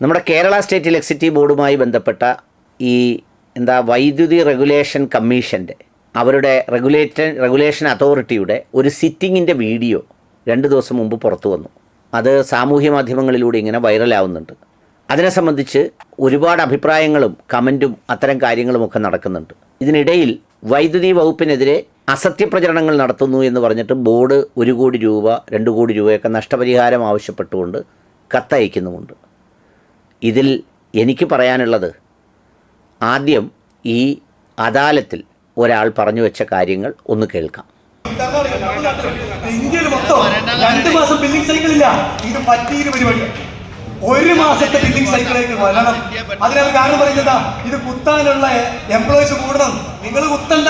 നമ്മുടെ Kerala state electricity ബോർഡുമായി ബന്ധപ്പെട്ട ഈ എന്താ വൈദ്യുതി റെഗുലേഷൻ കമ്മീഷന്റെ അവരുടെ റെഗുലേറ്റൻ റെഗുലേഷൻ അതോറിറ്റിയുടെ ഒരു സിറ്റിങ്ങിന്റെ വീഡിയോ രണ്ട് ദിവസം മുമ്പ് പുറത്തു വന്നു. അത് സാമൂഹ്യ മാധ്യമങ്ങളിലൂടെ ഇങ്ങനെ വൈറലാവുന്നുണ്ട്. അതിനെ സംബന്ധിച്ച് ഒരുപാട് അഭിപ്രായങ്ങളും കമന്റും അത്തരം കാര്യങ്ങളുമൊക്കെ നടക്കുന്നുണ്ട്. ഇതിനിടയിൽ വൈദ്യുതി വകുപ്പിനെതിരെ അസത്യപ്രചരണങ്ങൾ നടത്തുന്നു എന്ന് പറഞ്ഞിട്ട് ബോർഡ് ഒരു കോടി രൂപ രണ്ട് കോടി രൂപയൊക്കെ നഷ്ടപരിഹാരം ആവശ്യപ്പെട്ടുകൊണ്ട് കത്തയക്കുന്നുമുണ്ട്. ഇതിൽ എനിക്ക് പറയാനുള്ളത് ആദ്യം ഈ അദാലത്തിൽ ഒരാൾ പറഞ്ഞു വെച്ച കാര്യങ്ങൾ ഒന്ന് കേൾക്കാം. ഇന്ത്യയിൽ മൊത്തം രണ്ട് മാസം ബില്ലിംഗ് സൈക്കിൾ ഇല്ല. ഇത് പറ്റിയൊരു ഒരു മാസത്തെ ബില്ലിംഗ് സൈക്കിളിലേക്ക് വരണം. അതിനാൽ കാരണം പറയുന്നതാ ഇത് കുത്താനുള്ള എംപ്ലോയീസ് കൂടണം. നിങ്ങൾ കുത്തണ്ട.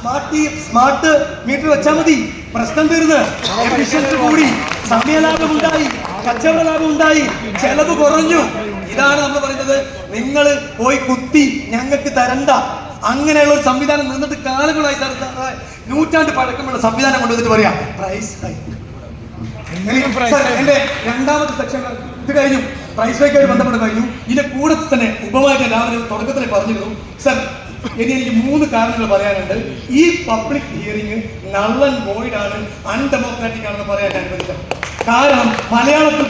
സ്മാർട്ട് സ്മാർട്ട് മീറ്റർ വെച്ചാൽ മതി. പ്രശ്നം തീർന്ന് എഫിഷ്യൻസി കൂടി. സമയലാഭം ഉണ്ടായി. കച്ചവട ലാഭം ഉണ്ടായി. ചെലവ് കുറഞ്ഞു. ഇതാണ് നമ്മൾ പറയുന്നത്. നിങ്ങൾ പോയി കുത്തി ഞങ്ങൾക്ക് തരണ്ട. അങ്ങനെയുള്ള ഒരു സംവിധാനം നിന്നിട്ട് കാലങ്ങളായി സാർ നൂറ്റാണ്ട് പഴക്കമുള്ള സംവിധാനം കൊണ്ടുവന്നിട്ട് പറയാം പ്രൈസ് ഹൈക്ക് എന്റെ രണ്ടാമത്തെ സെക്ഷൻ ഇത് കഴിഞ്ഞു. പ്രൈസ് ഹൈക്കായിട്ട് ബന്ധപ്പെട്ട് കഴിഞ്ഞു. ഇതിന്റെ കൂടെ തന്നെ ഉപമായിട്ട് രാവിലെ തുടക്കത്തിൽ പറഞ്ഞിരുന്നു. സർ ഇനി എനിക്ക് മൂന്ന് കാരണങ്ങൾ പറയാനുണ്ട്. ഈ public hearing null and void ആണ് അൺഡെമോക്രാറ്റിക് ആണെന്ന് പറയാൻ അനുവദിക്കാം. കാരണം മലയാളത്തിൽ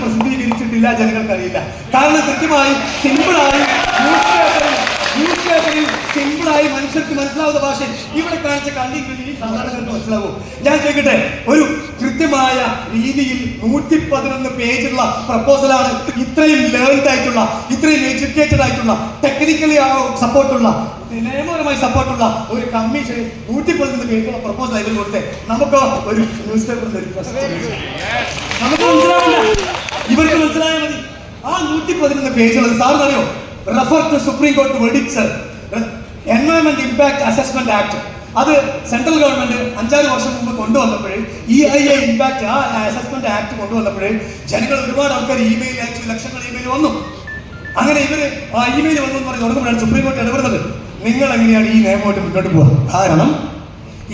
പ്രസിദ്ധീകരിച്ചിട്ടില്ല ജനങ്ങൾക്ക് അറിയില്ല കാരണം കൃത്യമായി സിമ്പിളായി ന്യൂസ് പേപ്പറിൽ ന്യൂസ് പേപ്പറിൽ സിമ്പിളായി മനുഷ്യർക്ക് മനസ്സിലാവുന്ന ഭാഷ ഇവിടെ കാണിച്ച കണ്ടിട്ട് സാധാരണക്കാർക്ക് മനസ്സിലാവും. ഞാൻ ചോദിക്കട്ടെ ഒരു കൃത്യമായ രീതിയിൽ നൂറ്റി പതിനൊന്ന് പേജുള്ള പ്രപ്പോസലാണ് ഇത്രയും ലേൺഡ് ആയിട്ടുള്ള ഇത്രയും എഡ്യൂക്കേറ്റഡ് ആയിട്ടുള്ള ടെക്നിക്കലി സപ്പോർട്ടുള്ള നിയമപരമായി സപ്പോർട്ടുള്ള ഒരു കമ്മീഷൻ നൂറ്റി പതിനൊന്ന് പേജുള്ള പ്രപ്പോസൽ അതിൽ കൊടുത്തേ നമുക്ക് ഒരു ന്യൂസ് പേപ്പറിൽ ഒരു. നമുക്ക് മനസ്സിലാവില്ല. ഇവർക്ക് മനസ്സിലായാൽ മതി. ആ നൂറ്റി പതിനൊന്ന് പേജുള്ളത് സാറിന് അറിയോ refer to Supreme Court വെഡിക്സ് environment impact assessment act അത് സെൻട്രൽ ഗവൺമെന്റ് അഞ്ചാറ് വർഷം മുമ്പ് കൊണ്ടുവന്നപ്പോഴേ ഇ ഐ എ ഇമ്പാക്ട് ആ അസസ്മെന്റ് ആക്ട് കൊണ്ടുവന്നപ്പോഴേ ജനങ്ങൾ ഒരുപാട് ആൾക്കാർ ഇമെയിൽ അയച്ചു ലക്ഷങ്ങൾ ഇമെയിൽ വന്നു. അങ്ങനെ ഇവർ ആ ഇമെയിൽ വന്നു എന്ന് പറഞ്ഞ് തുടങ്ങുമ്പോഴാണ് സുപ്രീം കോർട്ട് ഇടപെടുന്നത്. നിങ്ങൾ എങ്ങനെയാണ് ഈ നിയമമായിട്ട് മുന്നോട്ട് പോകുക കാരണം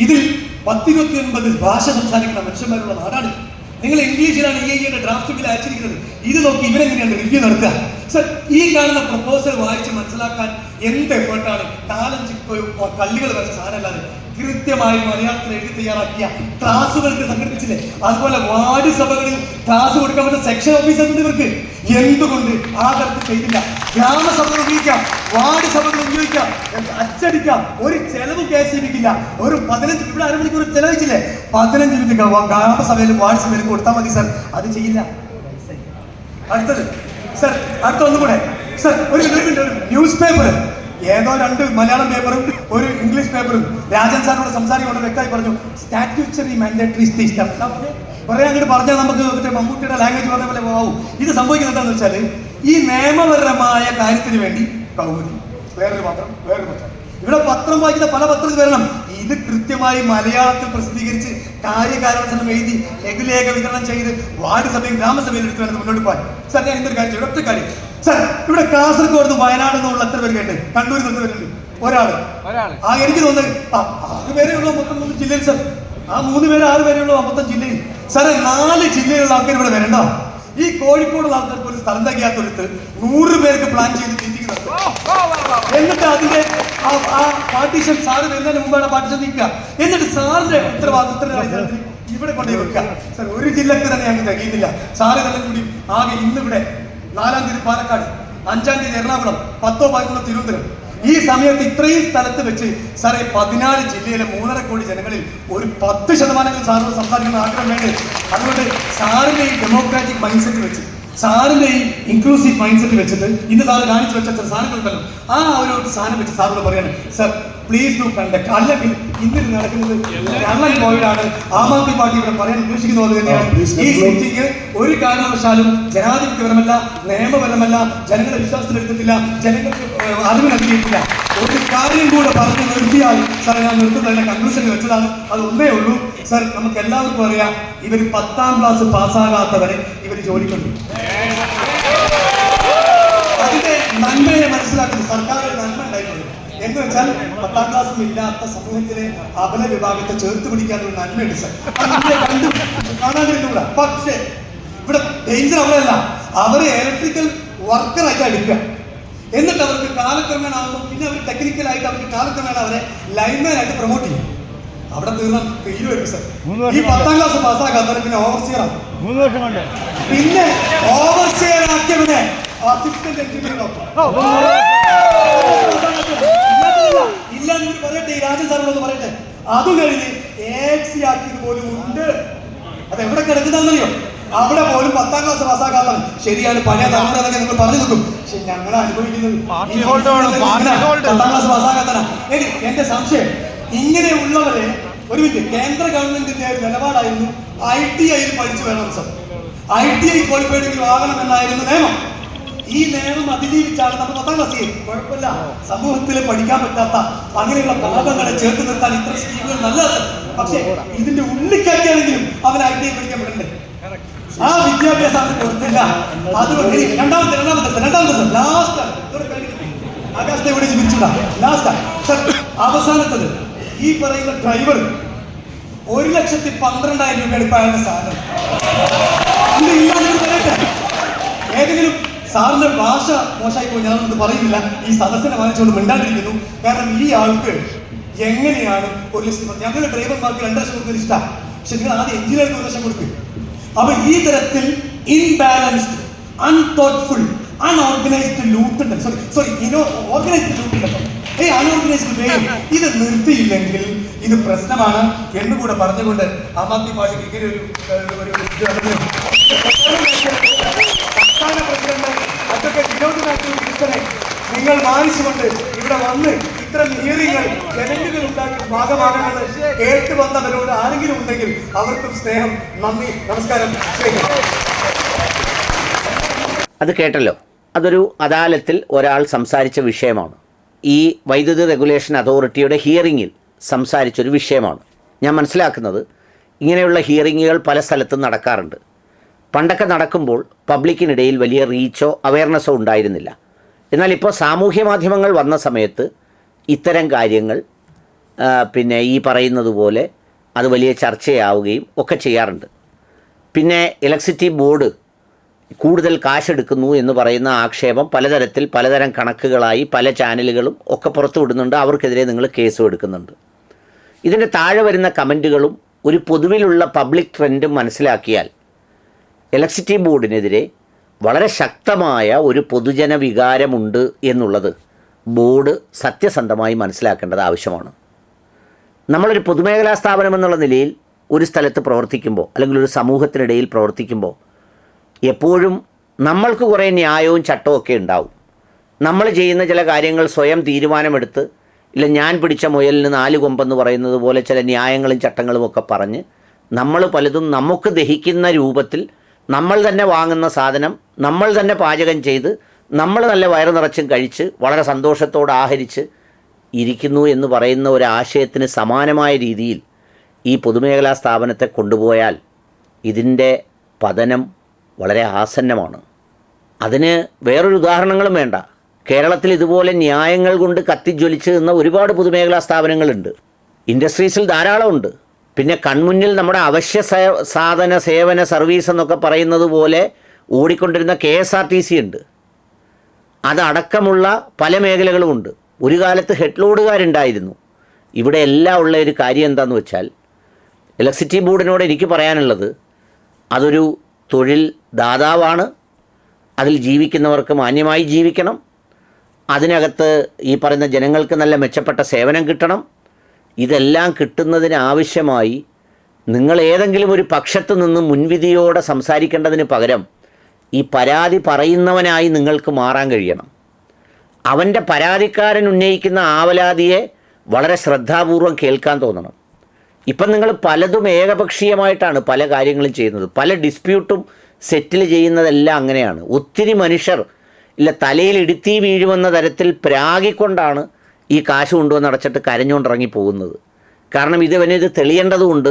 ഇതിൽ പത്തിരുപത്തി ഒൻപത് ഭാഷ സംസാരിക്കുന്ന മനുഷ്യന്മാരുള്ള നാടാണ് നിങ്ങൾ ഇംഗ്ലീഷിലാണ് ഇ ഐയുടെ ഡ്രാഫ്റ്റ് ബിൽ അയച്ചിരിക്കുന്നത്. ഇത് നോക്കി ഇവരെങ്ങനെയാണ് റിവ്യൂ നടത്തുക. സർ ഈ കാണുന്ന പ്രപ്പോസൽ വായിച്ച് മനസ്സിലാക്കാൻ എന്ത് എഫേർട്ടാണ് നാലഞ്ച് കല്ലുകൾ വരെ സാധനമല്ലാതെ കൃത്യമായി മലയാളത്തിൽ എഴുതി തയ്യാറാക്കിയ ക്ലാസ്സുകൾക്ക് സംഘടിപ്പിച്ചില്ലേ? അതുപോലെ വാർഡ് സഭകളിൽ ക്ലാസ് കൊടുക്കാൻ പറ്റുന്ന സെക്ഷൻ ഓഫീസർ ഇവർക്ക്. എന്തുകൊണ്ട്? ആ തരത്തിൽ ചെയ്തില്ല. ഗ്രാമസഭകൾ ഉപയോഗിക്കാം വാർഡ് സഭകൾ ഉപയോഗിക്കാം. അച്ചടിക്കാം. ഒരു ചെലവ് കേസിപ്പിക്കില്ല ഒരു പതിനഞ്ച് ഇവിടെ അരമണിക്കൂർ ചെലവഴിച്ചില്ലേ? പതിനഞ്ച് മിനിറ്റ് ഗ്രാമസഭയിലും വാർഡ് സഭയിലും കൊടുത്താൽ മതി സാർ. അത് ചെയ്യില്ല. അടുത്തത്. സാർ അടുത്ത ഒന്നുകൂടെ സാർ ഒരു ന്യൂസ് പേപ്പർ ഏതോ രണ്ട് മലയാളം പേപ്പറും ഒരു ഇംഗ്ലീഷ് പേപ്പറും. രാജൻ സാറിനോട് സംസാരിക്കൊണ്ട് വ്യക്തമായി പറഞ്ഞു സ്റ്റാറ്റ്യൂച്ചറി മാൻഡേറ്ററി കുറെ അങ്ങോട്ട് പറഞ്ഞാൽ നമുക്ക് മറ്റേ മമ്മൂട്ടിയുടെ ലാംഗ്വേജ് പറഞ്ഞ പോലെ പോവും ഇത് സംഭവിക്കുന്നത് എന്താണെന്ന് വെച്ചാൽ ഈ നിയമപരമായ കാര്യത്തിന് വേണ്ടി കൗമുദി വേറൊരു പത്രം വേറൊരു പത്രം. ഇവിടെ പത്രം വായിക്കുന്ന പല പത്രത്തിൽ വരണം. ഇത് കൃത്യമായി മലയാളത്തിൽ പ്രസിദ്ധീകരിച്ച് കാര്യകാരണസനം എഴുതി ലഘുലേഖ വിതരണം ചെയ്ത് വാർഡ് സഭയും ഗ്രാമസഭയും എടുത്തു വേണം മുന്നോട്ട് പോകാൻ. സാർ ഞാൻ ഇന്നൊരു കാര്യം ചെയ്യും? ഒറ്റ കാര്യം. സാർ ഇവിടെ കാസർഗോഡ് നിന്ന് വയനാട് നിന്നുള്ള എത്ര പേര് കേട്ട്? കണ്ണൂരിൽ നിന്ന് പേരുണ്ട് ഒരാൾ. ആ എനിക്ക് തോന്നുന്നത് ആറ് പേരേ ഉള്ളൂ മൊത്തം മൂന്ന് ജില്ലയിൽ സർ. ആ മൂന്ന് പേര് ആറ് പേരേ ഉള്ളൂ മൊത്തം ജില്ലയിൽ. സാറേ നാല് ജില്ലയിലുള്ള ആൾക്കാർ ഇവിടെ വരണ്ട. ഈ കോഴിക്കോടുള്ള ആൾക്കാർക്ക് ഒരു സ്ഥലം തകിയാത്തൊരുത്ത് നൂറ് പേർക്ക് പ്ലാൻ ചെയ്ത് നടത്തും എന്നിട്ട് അതിന്റെ ആ- പാർട്ടീഷൻ സാറ് വരുന്നതിന് മുമ്പാണ് പാർട്ടീഷൻ നീക്കുക എന്നിട്ട് സാറിന്റെ ഉത്തരവാദിത്തം ഇവിടെ കൊണ്ടുപോയി വെക്കുക. സാർ ഒരു ജില്ലക്ക് തന്നെ ഞങ്ങൾക്ക് തികയുന്നില്ല സാറ് തന്നെ കൂടി ആകെ ഇന്നിവിടെ നാലാം തീയതി പാലക്കാട് അഞ്ചാം തീയതി എറണാകുളം പത്തോ പതിനൊന്നോ തിരുവനന്തപുരം. ഈ സമയത്ത് ഇത്രയും സ്ഥലത്ത് വെച്ച് സാറേ പതിനാല് ജില്ലയിലെ മൂന്നര കോടി ജനങ്ങളിൽ ഒരു പത്ത് ശതമാനങ്ങൾ സാറിനോട് സംസാരിക്കുന്ന ആഗ്രഹം വേണ്ടേ? അതുകൊണ്ട് സാറിന്റെ ഈ ഡെമോക്രാറ്റിക് മൈൻഡ് സെറ്റ് വെച്ച് സാറിന്റെ ഈ ഇൻക്ലൂസീവ് മൈൻഡ് സെറ്റ് വെച്ചിട്ട് ഇന്ന് സാറ് കാണിച്ചു വെച്ച ചില സാധനങ്ങളുണ്ടല്ലോ ആ ഒരു സാധനം വെച്ച് സാറിനോട് പറയാണ് സർ പ്ലീസ് ഡു കണ്ടക്ട് അല്ലെങ്കിൽ ഇന്നിൽ നടക്കുന്നത് കള്ളൻ പോയിട്ടാണ് ആം ആദ്മി പാർട്ടി ഇവിടെ പറയാൻ ഉദ്ദേശിക്കുന്ന പോലെ തന്നെയാണ്. ഈ സിറ്റിക്ക് ഒരു കാരണവശാലും ജനാധിപത്യപരമല്ല നിയമപരമല്ല ജനങ്ങളുടെ വിശ്വാസത്തിലെടുത്തിട്ടില്ല ജനങ്ങൾക്ക് അറിവ് നൽകിയിട്ടില്ല ഒരു കാര്യം കൂടെ പറഞ്ഞ് നിർത്തിയാൽ സാർ ഞാൻ നിർത്തുന്നതിന്റെ കൺക്ലൂഷൻ വെച്ചതാണ്. അത് ഒന്നേ ഉള്ളൂ. സാർ നമുക്ക് എല്ലാവർക്കും അറിയാം ഇവർ പത്താം ക്ലാസ് പാസ്സാകാത്തവരെ ഇവർ ജോലിക്കുണ്ട് അതിന്റെ നന്മയെ മനസ്സിലാക്കുന്നു. സർക്കാർ നന്മ ഉണ്ടായിട്ടുണ്ട്. എന്ന് വെച്ചാൽ പത്താം ക്ലാസ് ഇല്ലാത്ത സമൂഹത്തിലെ അബല വിഭാഗത്തെ ചേർത്ത് പിടിക്കാൻ ഒരു നന്മയുണ്ട് സാർ. കാണാതിരുന്നുകൂടാ പക്ഷേ ഇവിടെ ഡേഞ്ചർ അവിടെയല്ല അവരെ ഇലക്ട്രിക്കൽ വർക്കറായിട്ട് എടുക്കുക. എന്നിട്ട് അവർക്ക് കാലക്രമേണ ആകുമ്പോൾ പിന്നെ അവർ ടെക്നിക്കലായിട്ട് അവർക്ക് കാലക്രമേണ അവരെ ലൈൻമാൻ ആയിട്ട് പ്രൊമോട്ട് ചെയ്യും. അവിടെ തീർന്ന തീരുവരും സർ സാർ ഈ പത്താം ക്ലാസ് പാസ്സാക്കാത്ത പിന്നെ ഓവർസിയർ ആവും. മൂന്ന് വർഷം കൊണ്ട്. പിന്നെ ഓവർസിയർ ആക്കിയവനെ അസിസ്റ്റന്റ് എഞ്ചിനീയർ ഇല്ല നിങ്ങൾ പറയട്ടെ ഈ രാജൻ സാറിനോട് പറയട്ടെ. അതും കഴിഞ്ഞ് എക്സി ആക്കിയത് പോലും ഉണ്ട്. അത് എവിടെ കിടക്കുന്നറിയോ അവിടെ പോലും പത്താം ക്ലാസ് പാസ്സാക്കാത്തവൻ. ശരിയാണ് പഴയ തലമുറ എന്നൊക്കെ നിങ്ങൾ പറഞ്ഞു നിൽക്കും പക്ഷെ ഞങ്ങൾ അനുഭവിക്കുന്നത്. പത്താം ക്ലാസ് പാസ്സാക്കാത്തന ഇനി എന്റെ സംശയം ഇങ്ങനെയുള്ളവരെ ഒരു മിനിറ്റ് കേന്ദ്ര ഗവൺമെന്റിന്റെ ഒരു നിലപാടായിരുന്നു ഐ ടി ഐയിൽ പഠിച്ചു വേണം sir I T I qualified ആകണം എന്നായിരുന്നു നിയമം. ഈ നിയമം അതിജീവിച്ചാണ് നമ്മൾ പത്താം ക്ലാസ് ചെയ്യും കുഴപ്പമില്ല. സമൂഹത്തിൽ പഠിക്കാൻ പറ്റാത്ത അങ്ങനെയുള്ള പാപങ്ങളെ ചേർത്ത് നിർത്താൻ ഇത്ര സ്കീമുകൾ നല്ലതാണ് പക്ഷേ ഇതിന്റെ ഉള്ളിക്കാറ്റിയാണെങ്കിലും അവൻ ഐ ടി ഐ പഠിക്കാൻ വിടണ്ടേ ആ വിദ്യാഭ്യാസം അവന് കൊടുത്തില്ല അതുകൊണ്ട് രണ്ടാമത്തെ രണ്ടാമത്തെ സർ, രണ്ടാമത്തെ സർ ലാസ്റ്റ് ആകാശത്തെ വിളിച്ച് ചിരിച്ചുടാ ലാസ്റ്റ് അവസാനത്തത്. ഈ പറയുന്ന ഡ്രൈവർ ഒരു ലക്ഷത്തി പന്ത്രണ്ടായിരം ഇപ്പൊ അയാളുടെ സാധനം ഏതെങ്കിലും സാറിന്റെ ഭാഷ മോശമായി പോയി ഞാനൊന്നും പറയുന്നില്ല. ഈ സദസ്സിനെ വാങ്ങിച്ചുകൊണ്ട് മിണ്ടാണ്ടിരിക്കുന്നു. കാരണം ഈ ആൾക്ക് എങ്ങനെയാണ് ഒരു ലക്ഷം ഞങ്ങളുടെ ഡ്രൈവർമാർക്ക് രണ്ട് ലക്ഷം കൊടുക്കുന്ന ഇഷ്ടമാണ് പക്ഷെ നിങ്ങൾ ആദ്യം എഞ്ചിനീയർക്ക് ഒരു ലക്ഷം കൊടുക്കും. അപ്പൊ ഈ തരത്തിൽ imbalanced unthoughtful unorganised loot sorry sorry ഇനോ ഓർഗനൈസ്ഡ് ലൂട്ട് ഉണ്ട് ഈ അൺഓർഗനൈസ്ഡ് വേ ഇത് നിർത്തിയില്ലെങ്കിൽ ഇത് പ്രശ്നമാണ് എന്നുകൂടെ പറഞ്ഞുകൊണ്ട് ആം ആദ്മി പാർട്ടിക്ക് ഇങ്ങനെ ഒരു ഒരു സംസ്ഥാന പ്രസിഡന്റ് അതൊക്കെ വിനോദ് നിങ്ങൾ മാനിച്ചുകൊണ്ട് ഇവിടെ വന്ന് ഇത്തരം ഹിയറിങ്ങൾ ജനങ്ങൾ ഉണ്ടാക്കി ഭാഗമാകണമെന്ന് കേട്ട് വന്നവരോട് ആരെങ്കിലും ഉണ്ടെങ്കിൽ അവർക്കും സ്നേഹം. നന്ദി. നമസ്കാരം. അത് കേട്ടല്ലോ. അതൊരു അദാലത്തിൽ ഒരാൾ സംസാരിച്ച വിഷയമാണ്. ഈ വൈദ്യുതി റെഗുലേഷൻ അതോറിറ്റിയുടെ ഹിയറിങ്ങിൽ സംസാരിച്ചൊരു വിഷയമാണ്. ഞാൻ മനസ്സിലാക്കുന്നത് ഇങ്ങനെയുള്ള ഹിയറിങ്ങുകൾ പല സ്ഥലത്തും നടക്കാറുണ്ട്. പണ്ടൊക്കെ നടക്കുമ്പോൾ പബ്ലിക്കിനിടയിൽ വലിയ റീച്ചോ അവയർനെസ്സോ ഉണ്ടായിരുന്നില്ല. എന്നാൽ ഇപ്പോൾ സാമൂഹ്യ മാധ്യമങ്ങൾ വന്ന സമയത്ത് ഇത്തരം കാര്യങ്ങൾ പിന്നെ ഈ പറയുന്നത് പോലെ അത് വലിയ ചർച്ചയാവുകയും ഒക്കെ ചെയ്യാറുണ്ട്. പിന്നെ ഇലക്ട്രിസിറ്റി ബോർഡ് കൂടുതൽ കാശെടുക്കുന്നു എന്ന് പറയുന്ന ആക്ഷേപം പലതരത്തിൽ പലതരം കണക്കുകളായി പല ചാനലുകളും ഒക്കെ പുറത്തു വിടുന്നുണ്ട്. അവർക്കെതിരെ നിങ്ങൾ കേസും എടുക്കുന്നുണ്ട്. ഇതിന്റെ താഴെ വരുന്ന കമന്റുകളും ഒരു പൊതുവിലുള്ള പബ്ലിക് ട്രെൻഡും മനസ്സിലാക്കിയാൽ ഇലക്ട്രിസിറ്റി ബോർഡിനെതിരെ വളരെ ശക്തമായ ഒരു പൊതുജന വികാരമുണ്ട് എന്നുള്ളത് ബോർഡ് സത്യസന്ധമായി മനസ്സിലാക്കേണ്ടത് ആവശ്യമാണ്. നമ്മളൊരു പൊതുമേഖലാ സ്ഥാപനം എന്നുള്ള നിലയിൽ ഒരു സ്ഥലത്ത് പ്രവർത്തിക്കുമ്പോൾ അല്ലെങ്കിൽ ഒരു സമൂഹത്തിനിടയിൽ പ്രവർത്തിക്കുമ്പോൾ എപ്പോഴും നമ്മൾക്ക് കുറേ ന്യായവും ചട്ടവും ഒക്കെ ഉണ്ടാവും. നമ്മൾ ചെയ്യുന്ന ചില കാര്യങ്ങൾ സ്വയം തീരുമാനമെടുത്ത് ഇല്ല ഞാൻ പിടിച്ച മുയലിന് നാല് കൊമ്പെന്ന് പറയുന്നത് പോലെ ചില ന്യായങ്ങളും ചട്ടങ്ങളും ഒക്കെ പറഞ്ഞ് നമ്മൾ പലതും നമുക്ക് ദഹിക്കുന്ന രൂപത്തിൽ നമ്മൾ തന്നെ വാങ്ങുന്ന സാധനം നമ്മൾ തന്നെ പാചകം ചെയ്ത് നമ്മൾ നല്ല വയറ് നിറച്ചും കഴിച്ച് വളരെ സന്തോഷത്തോടെ ആഹരിച്ച് ഇരിക്കുന്നു എന്ന് പറയുന്ന ഒരു ആശയത്തിന് സമാനമായ രീതിയിൽ ഈ പൊതുമേഖലാ സ്ഥാപനത്തെ കൊണ്ടുപോയാൽ ഇതിന്റെ പതനം വളരെ ആസന്നമാണ്. അതിന് വേറൊരു ഉദാഹരണങ്ങളും വേണ്ട. കേരളത്തിൽ ഇതുപോലെ ന്യായങ്ങൾ കൊണ്ട് കത്തിജ്വലിച്ച് നിന്ന ഒരുപാട് പൊതുമേഖലാ സ്ഥാപനങ്ങളുണ്ട്. ഇൻഡസ്ട്രീസിൽ ധാരാളമുണ്ട് പിന്നെ കൺമുന്നിൽ നമ്മുടെ അവശ്യ സാധന സേവന സർവീസ് എന്നൊക്കെ പറയുന്നത് പോലെ ഓടിക്കൊണ്ടിരുന്ന K S R T C ഉണ്ട്. അതടക്കമുള്ള പല മേഖലകളുമുണ്ട് ഒരു കാലത്ത് ഹെഡ്ലോഡുകാരുണ്ടായിരുന്നു ഇവിടെ എല്ലാം ഉള്ള ഒരു കാര്യം എന്താണെന്ന് വെച്ചാൽ ഇലക്ട്രിസിറ്റി ബോർഡിനോട് എനിക്ക് പറയാനുള്ളത് അതൊരു തൊഴിൽ ദാതാവാണ്. അതിൽ ജീവിക്കുന്നവർക്ക് മാന്യമായി ജീവിക്കണം. അതിനകത്ത് ഈ പറയുന്ന ജനങ്ങൾക്ക് നല്ല മെച്ചപ്പെട്ട സേവനം കിട്ടണം. ഇതെല്ലാം കിട്ടുന്നതിന് ആവശ്യമായി നിങ്ങൾ ഏതെങ്കിലും ഒരു പക്ഷത്ത് നിന്ന് മുൻവിധിയോടെ സംസാരിക്കേണ്ടതിന് പകരം ഈ പരാതി പറയുന്നവനായി നിങ്ങൾക്ക് മാറാൻ കഴിയണം. അവന്റെ പരാതിക്കാരൻ ഉന്നയിക്കുന്ന ആവലാതിയെ വളരെ ശ്രദ്ധാപൂർവം കേൾക്കാൻ തോന്നണം. ഇപ്പം നിങ്ങൾ പലതും ഏകപക്ഷീയമായിട്ടാണ് പല കാര്യങ്ങളും ചെയ്യുന്നത്. പല ഡിസ്പ്യൂട്ടും സെറ്റിൽ ചെയ്യുന്നതെല്ലാം അങ്ങനെയാണ്. ഒത്തിരി മനുഷ്യർ ഇല്ല തലയിൽ ഇടുത്തി വീഴുമെന്ന തരത്തിൽ പ്രാഗിക്കൊണ്ടാണ് ഈ കാശ് കൊണ്ടുവന്ന് അടച്ചിട്ട് കരഞ്ഞുകൊണ്ടിറങ്ങി പോകുന്നത്. കാരണം ഇത് ഇവന് ഇത് തെളിയേണ്ടതുകൊണ്ട്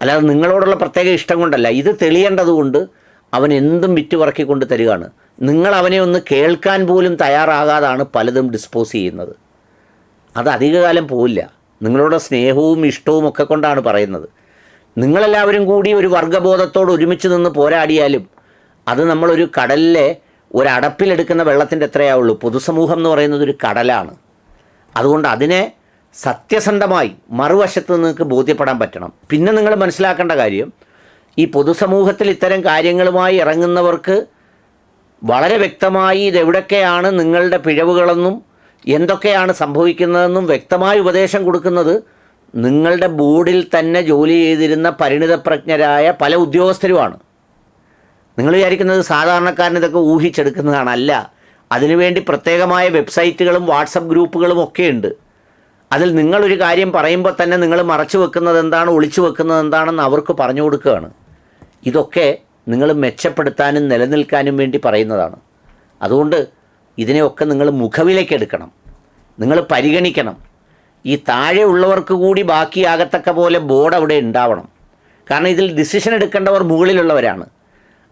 അല്ലാതെ നിങ്ങളോടുള്ള പ്രത്യേക ഇഷ്ടം കൊണ്ടല്ല. ഇത് തെളിയേണ്ടതുകൊണ്ട് അവൻ എന്തും വിറ്റ് പറക്കിക്കൊണ്ട് തരികയാണ്. നിങ്ങൾ അവനെ ഒന്ന് കേൾക്കാൻ പോലും തയ്യാറാകാതാണ് പലതും ഡിസ്പോസ് ചെയ്യുന്നത്. അത് അധികകാലം പോവില്ല. നിങ്ങളുടെ സ്നേഹവും ഇഷ്ടവും ഒക്കെ കൊണ്ടാണ് പറയുന്നത്. നിങ്ങളെല്ലാവരും കൂടി ഒരു വർഗബോധത്തോട് ഒരുമിച്ച് നിന്ന് പോരാടിയാലും അത് നമ്മളൊരു കടലിലെ ഒരടപ്പിലെടുക്കുന്ന വെള്ളത്തിന്റെ എത്രയാവുള്ളൂ പൊതുസമൂഹം എന്ന് പറയുന്നത് ഒരു കടലാണ്. അതുകൊണ്ട് അതിനെ സത്യസന്ധമായി മറുവശത്ത് നിങ്ങൾക്ക് ബോധ്യപ്പെടാൻ പറ്റണം. പിന്നെ നിങ്ങൾ മനസ്സിലാക്കേണ്ട കാര്യം ഈ പൊതുസമൂഹത്തിൽ ഇത്തരം കാര്യങ്ങളുമായി ഇറങ്ങുന്നവർക്ക് വളരെ വ്യക്തമായി ഇതെവിടൊക്കെയാണ് നിങ്ങളുടെ പിഴവുകളെന്നും എന്തൊക്കെയാണ് സംഭവിക്കുന്നതെന്നും വ്യക്തമായ ഉപദേശം കൊടുക്കുന്നത് നിങ്ങളുടെ ബോർഡിൽ തന്നെ ജോലി ചെയ്തിരുന്ന പരിണിതപ്രജ്ഞരായ പല ഉദ്യോഗസ്ഥരുമാണ്. നിങ്ങൾ വിചാരിക്കുന്നത് സാധാരണക്കാരൻ ഇതൊക്കെ ഊഹിച്ചെടുക്കുന്നതാണ്. അല്ല അതിനുവേണ്ടി പ്രത്യേകമായ വെബ്സൈറ്റുകളും വാട്സപ്പ് ഗ്രൂപ്പുകളും ഒക്കെ ഉണ്ട്. അതിൽ നിങ്ങളൊരു കാര്യം പറയുമ്പോൾ തന്നെ നിങ്ങൾ മറച്ചു വെക്കുന്നത് എന്താണ് ഒളിച്ചു വെക്കുന്നത് എന്താണെന്ന് അവർക്ക് പറഞ്ഞു കൊടുക്കുകയാണ്. ഇതൊക്കെ നിങ്ങൾ മെച്ചപ്പെടുത്താനും നിലനിൽക്കാനും വേണ്ടി പറയുന്നതാണ്. അതുകൊണ്ട് ഇതിനെയൊക്കെ നിങ്ങൾ മുഖവിലേക്ക് എടുക്കണം. നിങ്ങൾ പരിഗണിക്കണം. ഈ താഴെ ഉള്ളവർക്ക് കൂടി ബാക്കിയാകത്തക്ക പോലെ ബോർഡ് അവിടെ ഉണ്ടാവണം. കാരണം ഇതിൽ ഡിസിഷൻ എടുക്കേണ്ടവർ മുകളിലുള്ളവരാണ്.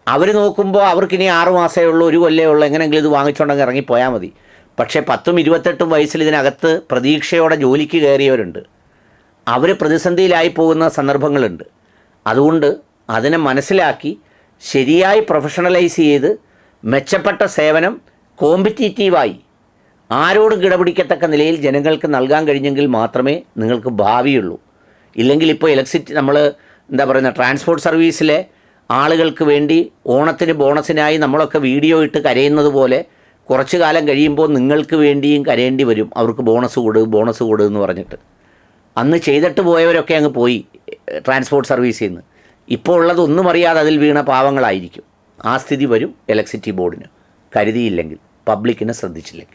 അവർ നോക്കുമ്പോൾ അവർക്കിനി ആറ് മാസമേ ഉള്ളൂ ഒരു കൊല്ലേ ഉള്ളൂ എങ്ങനെയെങ്കിലും ഇത് വാങ്ങിച്ചുകൊണ്ടെങ്കിൽ ഇറങ്ങിപ്പോയാൽ മതി. പക്ഷേ പത്തും ഇരുപത്തെട്ടും വയസ്സിൽ ഇതിനകത്ത് പ്രതീക്ഷയോടെ ജോലിക്ക് കയറിയവരുണ്ട്. അവർ പ്രതിസന്ധിയിലായി പോകുന്ന സന്ദർഭങ്ങളുണ്ട്. അതുകൊണ്ട് അതിനെ മനസ്സിലാക്കി ശരിയായി പ്രൊഫഷണലൈസ് ചെയ്ത് മെച്ചപ്പെട്ട സേവനം കോമ്പറ്റീറ്റീവായി ആരോടും കിടപിടിക്കത്തക്ക നിലയിൽ ജനങ്ങൾക്ക് നൽകാൻ കഴിഞ്ഞെങ്കിൽ മാത്രമേ നിങ്ങൾക്ക് ഭാവിയുള്ളൂ. ഇല്ലെങ്കിൽ ഇപ്പോൾ ഇലക്ട്രിസിറ്റി നമ്മൾ എന്താ പറയുന്ന ട്രാൻസ്പോർട്ട് സർവീസിലെ ആളുകൾക്ക് വേണ്ടി ഓണത്തിന് ബോണസിനായി നമ്മളൊക്കെ വീഡിയോ ഇട്ട് കരയുന്നത് പോലെ കുറച്ചു കാലം കഴിയുമ്പോൾ നിങ്ങൾക്ക് വേണ്ടിയും കരയേണ്ടി വരും. അവർക്ക് ബോണസ് കൊടു ബോണസ് കൊടു എന്ന് പറഞ്ഞിട്ട്. അന്ന് ചെയ്തിട്ട് പോയവരൊക്കെ അങ്ങ് പോയി ട്രാൻസ്പോർട്ട് സർവീസിൽ നിന്ന് ഇപ്പോൾ ഉള്ളതൊന്നും അറിയാതെ അതിൽ വീണ പാവങ്ങളായിരിക്കും. ആ സ്ഥിതി വരും ഇലക്ട്രിസിറ്റി ബോർഡിന് കരുതിയില്ലെങ്കിൽ പബ്ലിക്കിനെ ശ്രദ്ധിച്ചില്ലെങ്കിൽ.